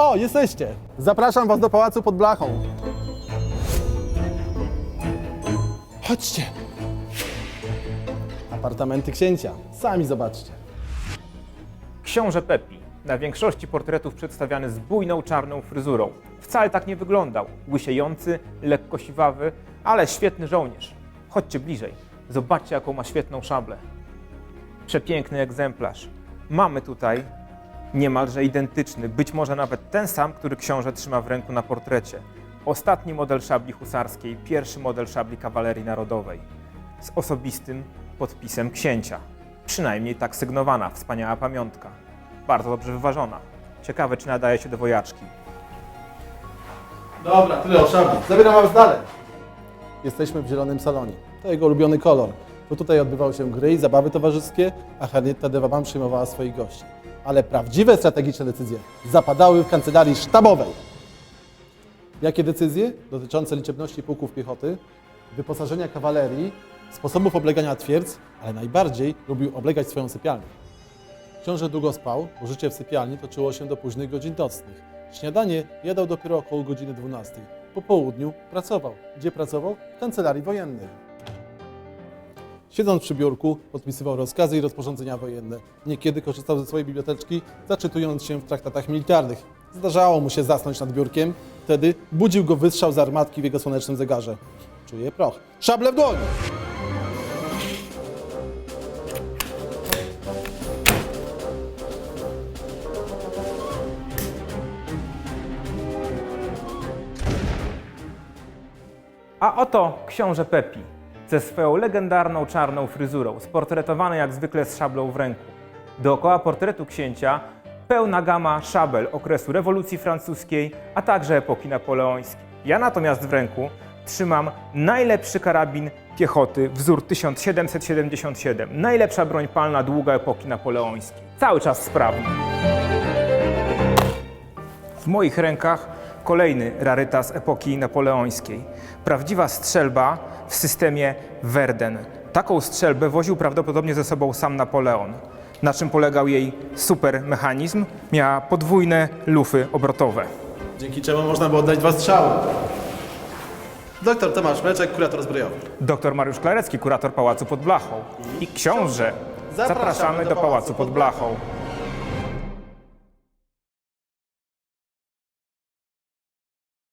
O, jesteście! Zapraszam was do pałacu pod blachą. Chodźcie! Apartamenty księcia. Sami zobaczcie. Książę Pepi. Na większości portretów przedstawiany z bujną czarną fryzurą. Wcale tak nie wyglądał. Łysiejący, lekko siwawy, ale świetny żołnierz. Chodźcie bliżej. Zobaczcie, jaką ma świetną szablę. Przepiękny egzemplarz. Mamy tutaj niemalże identyczny, być może nawet ten sam, który książę trzyma w ręku na portrecie. Ostatni model szabli husarskiej, pierwszy model szabli kawalerii narodowej. Z osobistym podpisem księcia. Przynajmniej tak sygnowana, wspaniała pamiątka. Bardzo dobrze wyważona. Ciekawe, czy nadaje się do wojaczki. Dobra, tyle o szabli. Zabieram was dalej. Jesteśmy w zielonym salonie. To jego ulubiony kolor. To tutaj odbywały się gry i zabawy towarzyskie, a Henrietta de Vauban przyjmowała swoich gości. Ale prawdziwe strategiczne decyzje zapadały w kancelarii sztabowej. Jakie decyzje? Dotyczące liczebności pułków piechoty, wyposażenia kawalerii, sposobów oblegania twierdz, ale najbardziej lubił oblegać swoją sypialnię. Książę długo spał, bo życie w sypialni toczyło się do późnych godzin nocnych. Śniadanie jadał dopiero około godziny 12. Po południu pracował. Gdzie pracował? W kancelarii wojennej. Siedząc przy biurku, podpisywał rozkazy i rozporządzenia wojenne. Niekiedy korzystał ze swojej biblioteczki, zaczytując się w traktatach militarnych. Zdarzało mu się zasnąć nad biurkiem, wtedy budził go wystrzał z armatki w jego słonecznym zegarze. Czuje proch. Szable w dłoń! A oto książę Pepi ze swoją legendarną czarną fryzurą, sportretowany jak zwykle z szablą w ręku. Dookoła portretu księcia pełna gama szabel okresu rewolucji francuskiej, a także epoki napoleońskiej. Ja natomiast w ręku trzymam najlepszy karabin piechoty wzór 1777. Najlepsza broń palna długa epoki napoleońskiej. Cały czas sprawny. W moich rękach kolejny rarytas epoki napoleońskiej. Prawdziwa strzelba w systemie Verden. Taką strzelbę woził prawdopodobnie ze sobą sam Napoleon. Na czym polegał jej super mechanizm? Miała podwójne lufy obrotowe. Dzięki czemu można było oddać dwa strzały. Doktor Tomasz Mleczek, kurator zbrojowy. Dr Mariusz Klarecki, kurator Pałacu pod Blachą. I książę. Zapraszamy do Pałacu pod Blachą.